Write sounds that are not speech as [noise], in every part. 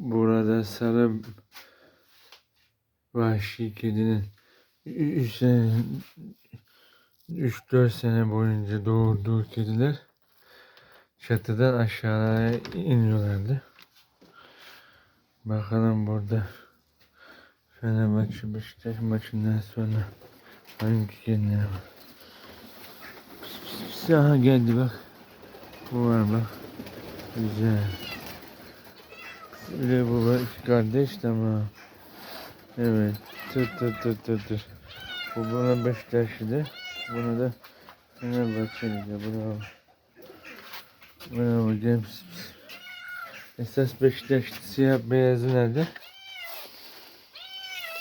Burada sarı vahşi kedinin 3 sene 3-4 sene boyunca doğurduğu kediler çatıdan aşağıya iniyorlardı. Bakalım burada Fenerbahçe Beşiktaş maçından sonra hangi kediler var? Pis pis pis. Aha geldi bak. Bu var bak. Güzel. Öyle baba iki kardeş tamam. Evet. Tır tır tır tır tır. Bu buna Beşiktaşlı'dı. Buna da Fenerbahçeli'de. Bravo. Bravo. Pis pis. Esas Beşiktaşlı siyah beyazı nerede?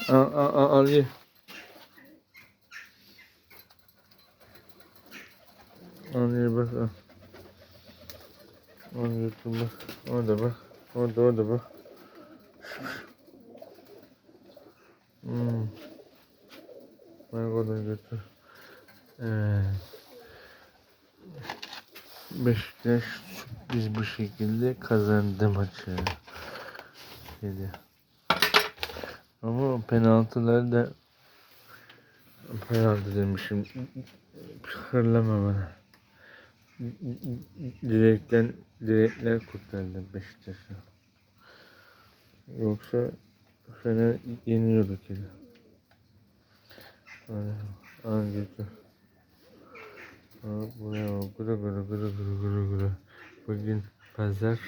Al al al al ye. Al ye bak al. Al götür bak. Orada bak. Orada orada bak. Hmm. Orada götür. Evet. Beşiktaş sürpriz bir şekilde kazandı maçı. Dedi. Ama o penaltıları da penaltı demişim. Hırlama bana. Direkten direkler kurtardı Beşiktaş'ı. Yoksa Fener yeniyordu kedi. Hadi al götür. Al buraya al. Gıra gıra gıra gıra gıra gıra. Bugün pazar.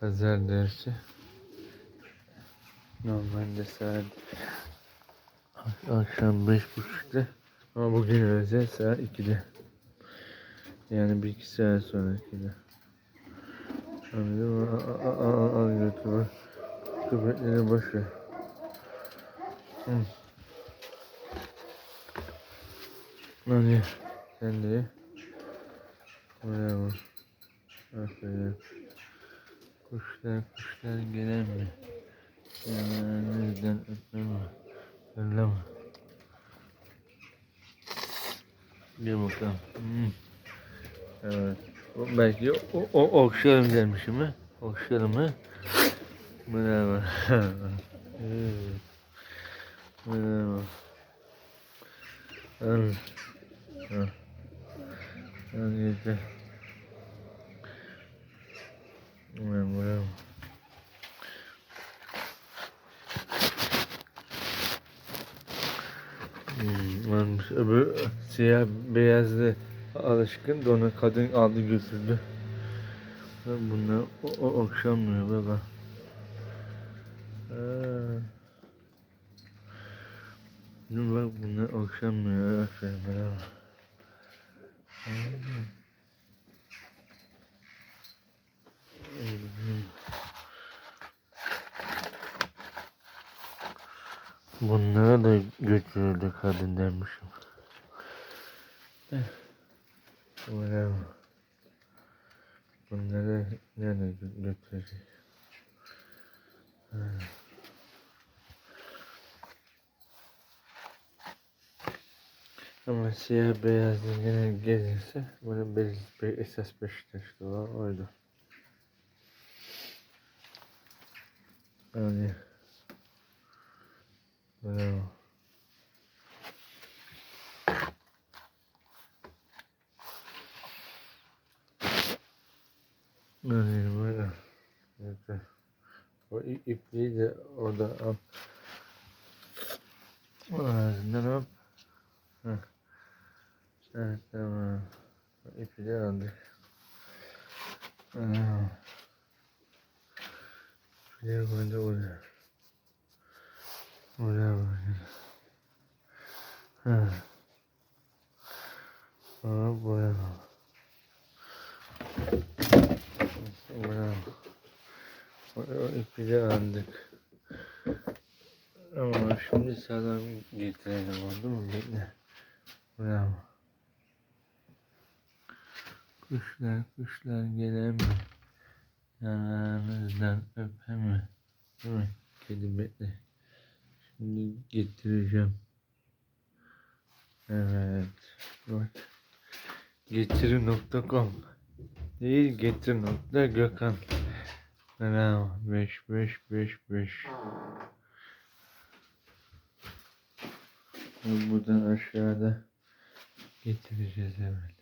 Pazar dersi. Normalde saat ak- akşam beş buçukta. Ama bugün özel saat 2'de. Yani bir iki saat sonrakinde. Anladın mı? Al, al, al, al, götür. Köpekleri boş ver. Hı. Hadi sen de ye. Bravo. Aferin. Kuşlar kuşlar gelen mi? Yanınızdan öpmem. Fırlama. Gel bakalım. Hmm. Evet. Belki o, o okşarım dermişim ha. Okşarım. [laughs] Evet. Bravo. Al. Al. Al yeter. Evet, bravo. Hmm, varmış. Öbür siyah beyazlı alışkın da onu kadın aldı götürdü. Bunlar o, o okşamıyor baba. Aa. Dur bak bunlar okşamıyor. Aferin bravo. Bunlara da götürüldü kadın demişim. Eh, Bravo. Bunları nereye gö- götürecek? Ama siyah beyazlı yine gelirse bunu belli bir esas Beşiktaş'ta olan oydu. Yani Yani böyle. Evet. O ip, ipliği de orada al. Ağzından al. Heh. Evet tamam. O ipi de aldık. Bravo. İpi de koydu oraya. Oraya bakın. Ha. Aa, bravo. Bravo. O, o ipi aldık. Ama şimdi sağlam getirelim oldu mu? Bekle. Bravo. Kuşlar kuşlar gelen mi? Yanağınızdan öpen mi? Değil mi? Kedi bekle. Şimdi getireceğim. Evet. Bak. Getiri.com değil getir Bravo. 5 5 5 5. Buradan aşağıda getireceğiz evet.